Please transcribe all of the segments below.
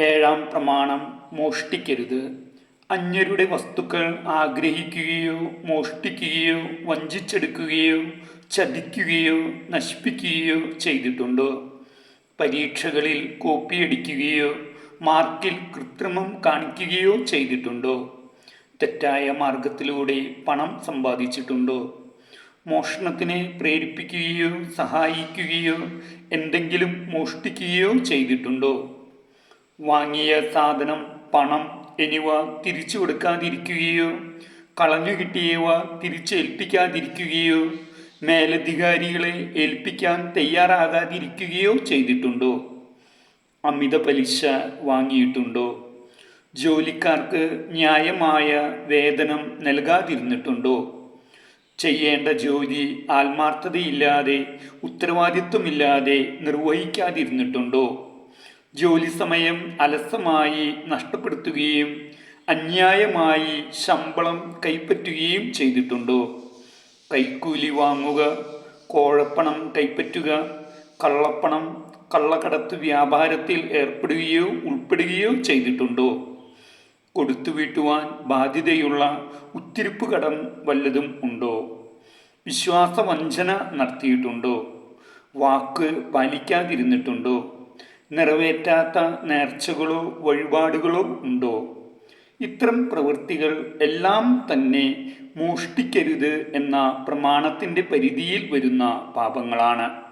ഏഴാം പ്രമാണം മോഷ്ടിക്കരുത്. അന്യരുടെ വസ്തുക്കൾ ആഗ്രഹിക്കുകയോ മോഷ്ടിക്കുകയോ വഞ്ചിച്ചെടുക്കുകയോ ചതിക്കുകയോ നശിപ്പിക്കുകയോ ചെയ്തിട്ടുണ്ടോ. പരീക്ഷകളിൽ കോപ്പിയടിക്കുകയോ മാർക്കിൽ കൃത്രിമം കാണിക്കുകയോ ചെയ്തിട്ടുണ്ടോ? തെറ്റായ മാർഗത്തിലൂടെ പണം സമ്പാദിച്ചിട്ടുണ്ടോ? മോഷണത്തിനെ പ്രേരിപ്പിക്കുകയോ സഹായിക്കുകയോ എന്തെങ്കിലും മോഷ്ടിക്കുകയോ ചെയ്തിട്ടുണ്ടോ? വാങ്ങിയ സാധനം പണം എന്നിവ തിരിച്ചു കൊടുക്കാതിരിക്കുകയോ കളഞ്ഞു കിട്ടിയവ തിരിച്ചേൽപ്പിക്കാതിരിക്കുകയോ മേലധികാരികളെ ഏൽപ്പിക്കാൻ തയ്യാറാകാതിരിക്കുകയോ ചെയ്തിട്ടുണ്ടോ? അമിത പലിശ വാങ്ങിയിട്ടുണ്ടോ? ജോലിക്കാർക്ക് ന്യായമായ വേതനം നൽകാതിരുന്നിട്ടുണ്ടോ? ചെയ്യേണ്ട ജോലി ആത്മാർത്ഥതയില്ലാതെ ഉത്തരവാദിത്വമില്ലാതെ നിർവഹിക്കാതിരുന്നിട്ടുണ്ടോ? ജോലി സമയം അലസമായി നഷ്ടപ്പെടുത്തുകയും അന്യായമായി ശമ്പളം കൈപ്പറ്റുകയും ചെയ്തിട്ടുണ്ടോ? കൈക്കൂലി വാങ്ങുക കോഴപ്പണം കൈപ്പറ്റുക കള്ളപ്പണം കള്ളക്കടത്ത് വ്യാപാരത്തിൽ ഏർപ്പെടുകയോ ഉൾപ്പെടുകയോ ചെയ്തിട്ടുണ്ടോ? കൊടുത്തു വീട്ടുവാൻ ബാധ്യതയുള്ള ഉത്തിരിപ്പ് കടം വല്ലതും ഉണ്ടോ? വിശ്വാസവഞ്ചന നടത്തിയിട്ടുണ്ടോ? വാക്ക് പാലിക്കാതിരുന്നിട്ടുണ്ടോ? നിറവേറ്റാത്ത നേർച്ചകളോ വഴിപാടുകളോ ഉണ്ടോ? ഇത്തരം പ്രവൃത്തികൾ എല്ലാം തന്നെ മോഷ്ടിക്കരുത് എന്ന പ്രമാണത്തിന്റെ പരിധിയിൽ വരുന്ന പാപങ്ങളാണ്.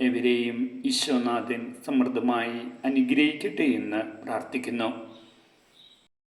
എവരെയും ഈശ്വനാഥൻ സമൃദ്ധമായി അനുഗ്രഹിക്കട്ടെ എന്ന് പ്രാർത്ഥിക്കുന്നു.